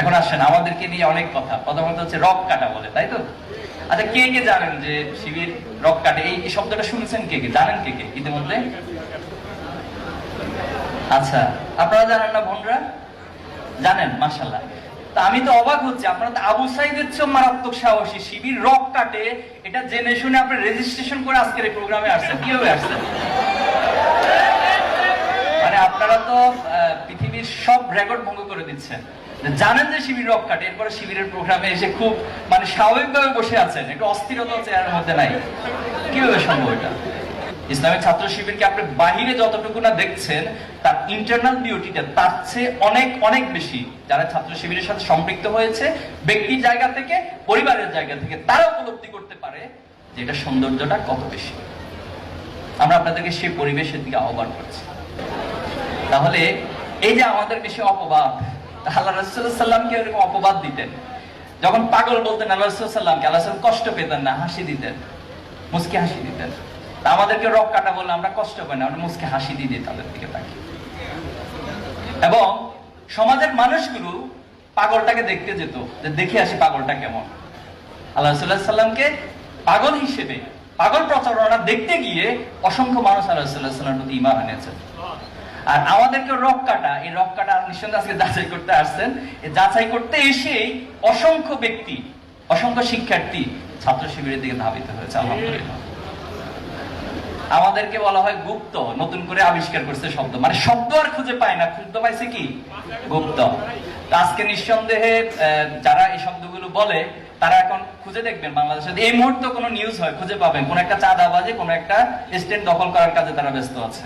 এখন আসেন, আমাদেরকে নিয়ে অনেক কথা। প্রথমত হচ্ছে রক কাটা বলে, তাই তো? আচ্ছা কে কে জানেন যে শিবির রক কাটে? এই শব্দটা শুনেছেন কে কে? জানেন কে কে ইতিমধ্যে? আচ্ছা আপনারা জানেন না বোনরা? জানেন মাসাল্লাহ তা আমি তো অবাক হচ্ছি, আপনারা তো আবু সাইদের চেয়েও মারাত্মক সাহসী। শিবির রক কাটে, এটা জেনে শুনে আপনি রেজিস্ট্রেশন করে আজকের এই প্রোগ্রামে আসছেন। কীভাবে আসছেন মানে আপনারা তো পৃথিবীর সব রেকর্ড ভঙ্গ করে দিচ্ছেন। জানেন যে শিবির রক কাটে এরপরে শিবিরের প্রোগ্রামে এসে খুব মানে স্বাভাবিকভাবে বসে আছেন, একটু অস্থিরতা চেয়ারের মধ্যে নাই। কীভাবে সম্ভব এটা? ইসলামিক ছাত্র শিবিরকে আপনি বাহিরে যতটুকু না দেখছেন, তার ইন্টারনাল বিউটিটা তার চেয়ে অনেক অনেক বেশি। যারা ছাত্র শিবিরের সাথে সম্পৃক্ত হয়েছে, ব্যক্তির জায়গা থেকে, পরিবারের জায়গা থেকে, তারা উপলব্ধি করতে পারে যে এটা সৌন্দর্যটা কত বেশি। আমরা আপনাদেরকে সেই পরিবেশের দিকে আহ্বান করছি। তাহলে এই যে আমাদের বেশি অপবাদ আল্লাহ রসুল্লাহামকে এরকম অপবাদ দিতেন। যখন পাগল বলতেন আল্লাহ রসুল্লাহামকে আল্লাহ কষ্ট পেতেন না, হাসি দিতেন, মুসকে হাসি দিতেন। আমাদেরকে রক কাটা বললে, আমরা কষ্ট পাই না, আমরা মুসকে হাসি দিয়ে দিই তাদের দিকে তাকি এবং সমাজের মানুষগুলো পাগলটাকে দেখতে যেত, যে দেখে আসি পাগলটা কেমন। আল্লাহ রসুল্লাহ সাল্লামকে পাগল হিসেবে, পাগল প্রচারণা দেখতে গিয়ে অসংখ্য মানুষ আল্লাহ রসুল্লাহ সাল্লামের প্রতি ইমান এনেছেন। আর আমাদেরকে রক কাটা। এই রক কাটা নিঃসন্দেহে আজকে যাচাই করতে আসছেন। যাচাই করতে এসেই অসংখ্য ব্যক্তি, অসংখ্য শিক্ষার্থী ছাত্র শিবিরের দিকে ধাবিত হয়েছে, আলহামদুলিল্লাহ। আমাদেরকে বলা হয় গুপ্ত, নতুন করে আবিষ্কার করছে শব্দ। মানে শব্দ আর খুঁজে পায় না, খুঁজতে পাইছে কি? গুপ্ত। আজকে নিঃসন্দেহে যারা এই শব্দগুলো বলে, তারা এখন খুঁজে দেখবেন বাংলাদেশে এই মুহূর্তে কোনো নিউজ হয়, খুঁজে পাবেন। কোন একটা চাঁদাবাজি, কোন একটা স্টেট দখল করার কাজে তারা ব্যস্ত আছে।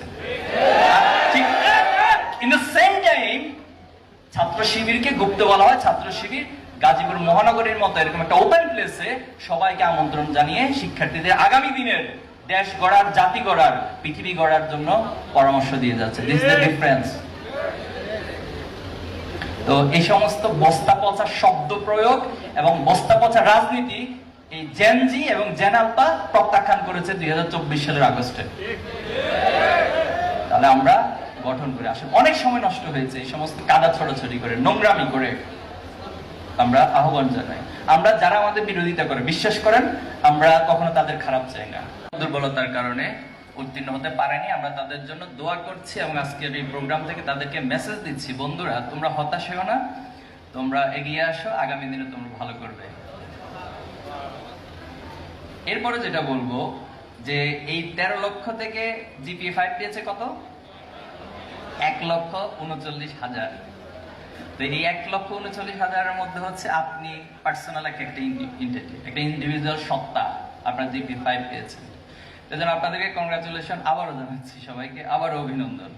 দ্য সেম টাইম ছাত্র শিবিরকে গুপ্ত বলা হয়। ছাত্র শিবির গাজীপুর মহানগরীর মতো এরকম একটা ওপেন প্লেসে সবাইকে আমন্ত্রণ জানিয়ে শিক্ষার্থীদের আগামী দিনের দেশ গড়ার, জাতি গড়ার, পৃথিবী গড়ার জন্য পরামর্শ দিয়ে যাচ্ছে। দিস দ্য ডিফারেন্স তো এই সমস্ত বস্তা পচা শব্দ প্রয়োগ এবং বস্তা পচা রাজনীতি এই জেনজি এবং জেনালপা প্রত্যাখ্যান করেছে দুই সালের আগস্টে। তাহলে আমরা গঠন করে আসলে অনেক সময় নষ্ট হয়েছে, এই সমস্ত কাদা ছড়াছড়ি করে, নোংরামি করে আমরা আহ্বান জানাই। আমরা যারা আমাদের বিরোধিতা করে, বিশ্বাস করেন, আমরা কখনো তাদের খারাপ চাই না। দুর্বলতার কারণে উত্তীর্ণ হতে পারেনি, আমরা তাদের জন্য দোয়া করছি এবং আজকের এই প্রোগ্রাম থেকে তাদেরকে মেসেজ দিচ্ছি, বন্ধুরা, তোমরা হতাশ হও না, তোমরা এগিয়ে আসো, আগামী দিনে তোমরা ভালো করবে। এরপরে যেটা বলব, যে এই তেরো লক্ষ থেকে জিপি ফাইভ পেয়েছে কত? এক লক্ষ উনচল্লিশ হাজার। তো এই এক লক্ষ উনচল্লিশ হাজারের মধ্যে হচ্ছে আপনি পার্সোনাল একটা একটা ইন্ডিভিজুয়াল সত্তা আপনার জিপি ফাইভ পেয়েছেন। সেজন্য আপনাদেরকে কংগ্রাচুলেশন আবারও জানাচ্ছি সবাইকে, আবারও অভিনন্দন।